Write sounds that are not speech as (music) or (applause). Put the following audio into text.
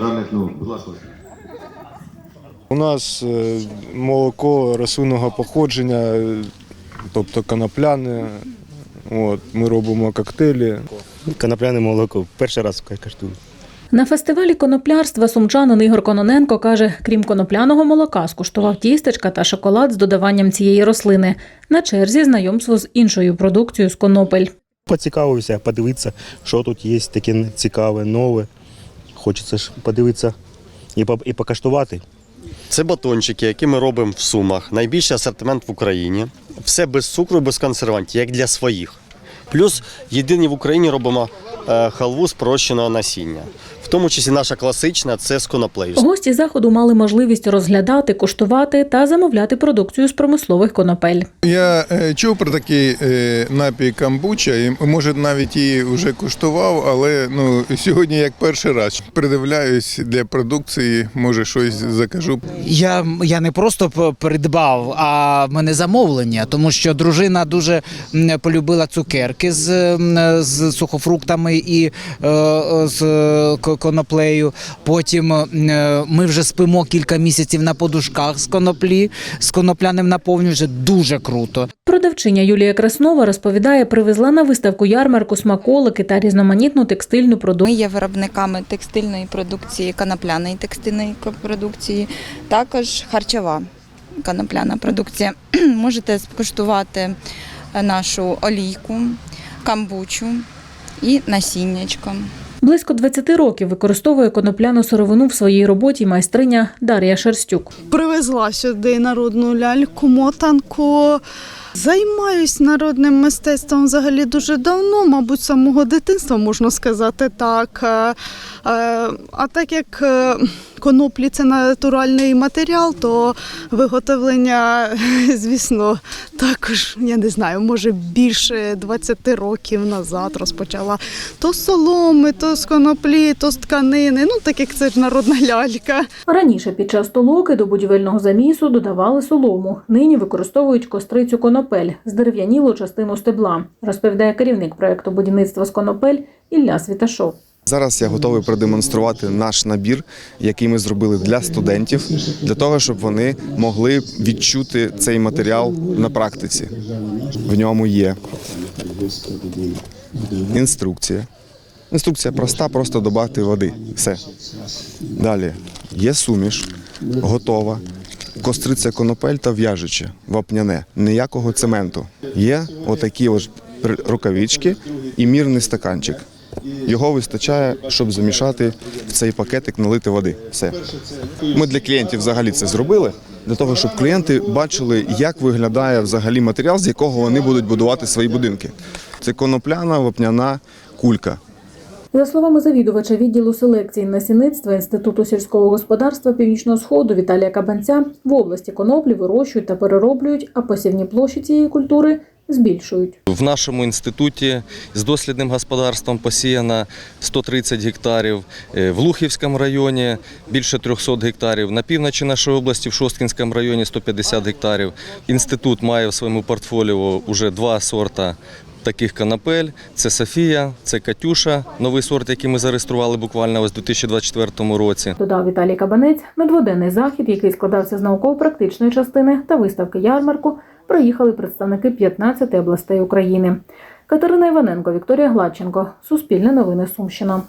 даних, ну, будь ласка. У нас е, молоко рослинного походження, е, тобто конопляне. От, ми робимо коктейлі. Конопляне молоко. Перший раз каштую. На фестивалі коноплярства сумчанин Ігор Кононенко каже, крім конопляного молока, скуштував тістечка та шоколад з додаванням цієї рослини. На черзі знайомство з іншою продукцією з конопель. Поцікавився, подивитися, що тут є таке цікаве, нове. Хочеться ж подивитися і, і покаштувати. Це батончики, які ми робимо в сумах. Найбільший асортимент в Україні. Все без цукру, без консервантів, як для своїх. Плюс єдині в Україні робимо е, халву з прощеного насіння. Тому числі наша класична це з коноплею. Гості заходу мали можливість розглядати, куштувати та замовляти продукцію з промислових конопель. Я е, чув про такий е, напій камбуча, і може навіть її вже куштував, але ну сьогодні як перший раз придивляюсь для продукції, може щось закажу. Я, я не просто придбав, а в мене замовлення, тому що дружина дуже полюбила цукерки з, з сухофруктами і е, з к- коноплею. Потім е, ми вже спимо кілька місяців на подушках з коноплі, з конопляним наповнювачем. Дуже круто. Продавчиня Юлія Краснова розповідає, привезла на виставку ярмарку смаколики та різноманітну текстильну Ми є виробниками текстильної продукції, конопляної текстильної продукції, також харчова конопляна продукція. (clears throat) Можете скуштувати е, нашу олійку, камбучу і насіннячко. Близько 20 років використовує конопляну сировину в своїй роботі майстриня Дар'я Шерстюк. Привезла сюди народну ляльку, мотанку. Займаюсь народним мистецтвом взагалі дуже давно, мабуть, з самого дитинства можна сказати так. Е, е, А так як е, коноплі це натуральний матеріал, то виготовлення, звісно, також я не знаю, може більше 20 років назад розпочала то з соломи, то з коноплі, то з тканини. Ну так як це ж народна лялька. Раніше під час толоки до будівельного замісу додавали солому. Нині використовують кострицю конопель дерев'янілу частину стебла, розповідає керівник проекту будівництва з конопель Ілля Світашов. Зараз я готовий продемонструвати наш набір, який ми зробили для студентів, для того, щоб вони могли відчути цей матеріал на практиці. В ньому є інструкція. Інструкція проста, просто додати води. Все. Далі є суміш, готова. Костриця конопель та в'яжуче, вапняне, ніякого цементу. Є отакі ось рукавички і мірний стаканчик. Його вистачає, щоб замішати в цей пакетик, налити води. Все. Ми для клієнтів взагалі це зробили, для того, щоб клієнти бачили, як виглядає взагалі матеріал, з якого вони будуть будувати свої будинки. Це конопляна вапняна кулька. За словами завідувача відділу селекції насінництва Інституту сільського господарства Північного Сходу Віталія Кабанця, в області коноплі вирощують та перероблюють, а посівні площі цієї культури збільшують. В нашому інституті з дослідним господарством посіяно 130 гектарів, е, в Лухівському районі більше 300 гектарів, на півночі нашої області в Шосткінському районі 150 гектарів. Інститут має в своєму портфоліо вже два сорта таких канапель. Це Софія, це Катюша, новий сорт, який ми зареєстрували буквально ось у 2024 році. Додав Віталій Кабанець, на дводенний захід, який складався з науково-практичної частини та виставки ярмарку, приїхали представники 15 областей України. Катерина Іваненко, Вікторія Гладченко. Суспільне новини Сумщина.